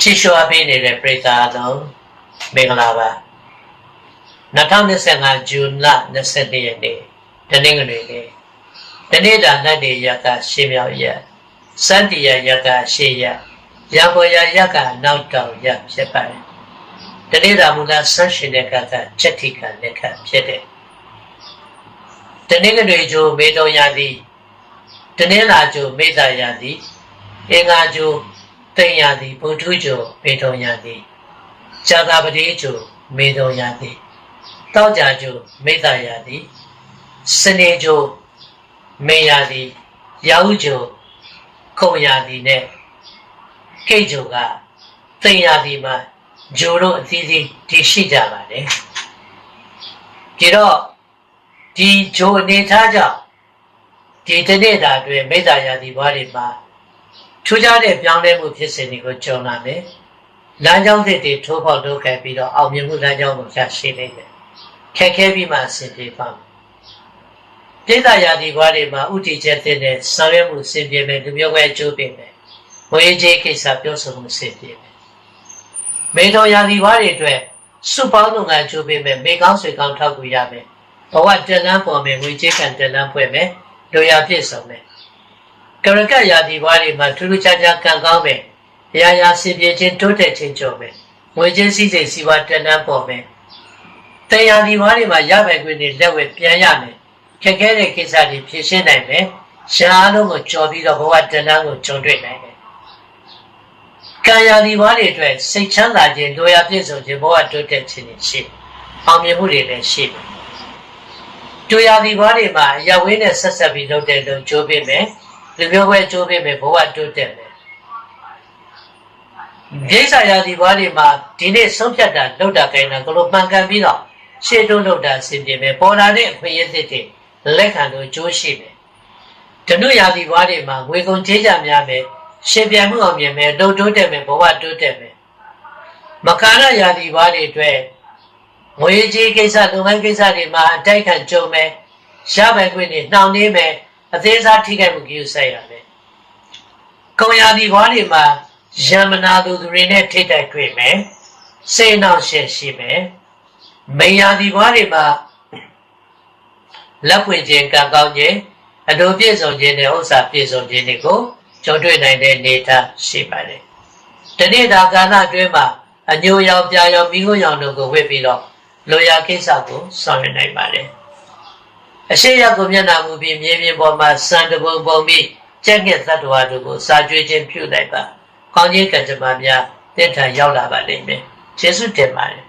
ချီရှောပေးနေတဲ့ပရိသတ်အလုံးမင်္ဂလာပါ2025ဇွန်လ22ရက်နေ့တနင်္ဂနွေနေ့တနေ့တာလက်တွေရကရှေးမြောက်ရက်စန္တိယရကရှေးရက်ရပေါ်ရရကနောက်တောင်ရက်ဖြစ်ပါတယ်တနေ့တာမူလဆန်းရှင်တဲ့ကကချက်တိကလက်ခဖြစ်တဲ့တနင်္ဂနွေကျိုးမေတော်ရသည်တနင်္လာကျိုးမေတ္တာရသည်အင်္ဂါကျိုး တိန်ရသည်ဗုဒ္ဓကျိုးမေတော်ရသည်ဇာတာပတိကျိုးမေတော်ရသည်တောက်ကြကျိုးမေတ္တာရသည်စနေကျိုးမေရသည်ရာဟုကျိုးခုံရသည်နဲ့ကိတ်ကျိုးကတိန်ရသည်မှာဂျိုတို့အသီးသီးတည်ရှိကြပါတယ်ဒီတော့ဒီဂျိုအနေထားကြောင့်ဒီတနေ့တာအတွင်းမေတ္တာရာသီဘွားတွေမှာ ထူးခြားတဲ့ပြောင်းလဲမှုဖြစ်စဉ်တွေကိုကြုံလာမယ်။လမ်းကြောင်းသစ်တွေထိုးဖောက်လုပ်ခဲ့ပြီးတော့အောင်မြင်မှုလမ်းကြောင်းကိုရရှိနိုင်တယ်။ခက်ခဲပြီးမှအဆင်ပြေပါမယ်။ဒေသရာသီဘွားတွေမှာဥတီချက်တဲ့နဲ့ဆောင်ရွက်မှုအဆင်ပြေမယ်လူမျိုးပဲအကျိုးပေးမယ်။ဝေးကြီးကိစ္စပြောဆိုမှုအဆင်ပြေမယ်။မေတော်ရာသီဘွားတွေအတွက်စုပေါင်းလုပ်ငန်းအကျိုးပေးမယ်။မေကောင်းဆွေကောင်းထောက်ကူရမယ်။ဘဝတန်လန်းပေါ်မယ်ဝေကြီးကံတန်လန်းဖွဲ့မယ်။လိုရာပြည့်စုံမယ်။ ကရကရာသီဘွားတွေမှာထူးထူးခြားခြားကံကောင်းမယ်။ရာရာစင်ပြေခြင်းတိုးတက်ခြင်းကြုံမယ်။ငွေချင်းစည်းစိမ်စီးပွားတန်တန်းပေါ်မယ်။တရားဒီဘွားတွေမှာရပိုင်ခွင့်တွေလက်ဝဲပြန်ရမယ်။ခက်ခဲတဲ့ကိစ္စတွေဖြေရှင်းနိုင်မယ်။ရှားအားလုံးကိုကြော်ပြီးတော့ဘဝတန်တန်းကိုကြုံတွေ့နိုင်မယ်။ကံရာဒီဘွားတွေအတွက်စိတ်ချမ်းသာခြင်းလိုရာပြည့်စုံခြင်းဘဝတိုးတက်ခြင်းတွေရှိ။အောင်မြင်မှုတွေလည်းရှိတယ်။တို့ရာဒီဘွားတွေမှာရဝင်းနဲ့ဆက်ဆက်ပြီးလုပ်တဲ့လုံကြိုးပေးမယ်။ လူမျိုးပဲကြိုးပေးမယ်ဘဝတိုးတက်မယ်ဒိဋ္ဌာယာဒီဘွားတွေမှာဒီနေ့ဆုံးဖြတ်တာလောက်တာခိုင်းတာကလို့မှန်ကန်ပြီးတော့ရှေ့တိုးလောက်တာအဆင်ပြေမယ်ပေါ်လာတဲ့အခွင့်အရေးတွေလက်ခံလို့ကြိုးရှိမယ်ဓနုယာဒီဘွားတွေမှာငွေကုန်ကြေးကြများမယ်ရှင်ပြန်မှုအောင်မြင်မယ်လုံတိုးတက်မယ်ဘဝတိုးတက်မယ်မကာရယာဒီဘွားတွေအတွက်ငွေကြေးကိစ္စလုပ်ငန်းကိစ္စတွေမှာအတိုက်ခံကြုံမယ်ရပိုင်ခွင့်တွေနှောင့်နှေးမယ် အသေးစားထိခိုက်မှုကြည့်ဆိုင်ရမယ်ကုံယာဒီဘွားတွေမှာယမနာသူသူတွေနဲ့ထိတိုက်တွေ့မယ်စိတ်နှောင့်ယှက်ရှိမယ်မိယာဒီဘွားတွေမှာလက်ပွင့်ခြင်းကံကောင်းခြင်းအလိုပြည့်စုံခြင်းနဲ့ဥစ္စာပြည့်စုံခြင်းတွေကိုကြုံတွေ့နိုင်တဲ့နေသားရှိပါတယ်ဒီနေ့ဒါကာလအတွင်းမှာအညိုရောင်ပြာရောင်မိခိုးရောင်တို့ကိုဝှက်ပြီးတော့လိုရာကိစ္စကိုဆောင်ရွက်နိုင်ပါတယ် အရှိရကိုမျက်နာမူပြီးမြေပြင်ပေါ်မှာစံတပုံပုံပြီးကျက်ငှက်သတ္တဝါတို့ကိုစာကြွေးခြင်းပြုလိုက်ပါကောင်းခြင်းကံကြမ္မာများတင့်ထံရောက်လာပါလိမ့်မယ်ကျေးဇူးတင်ပါတယ်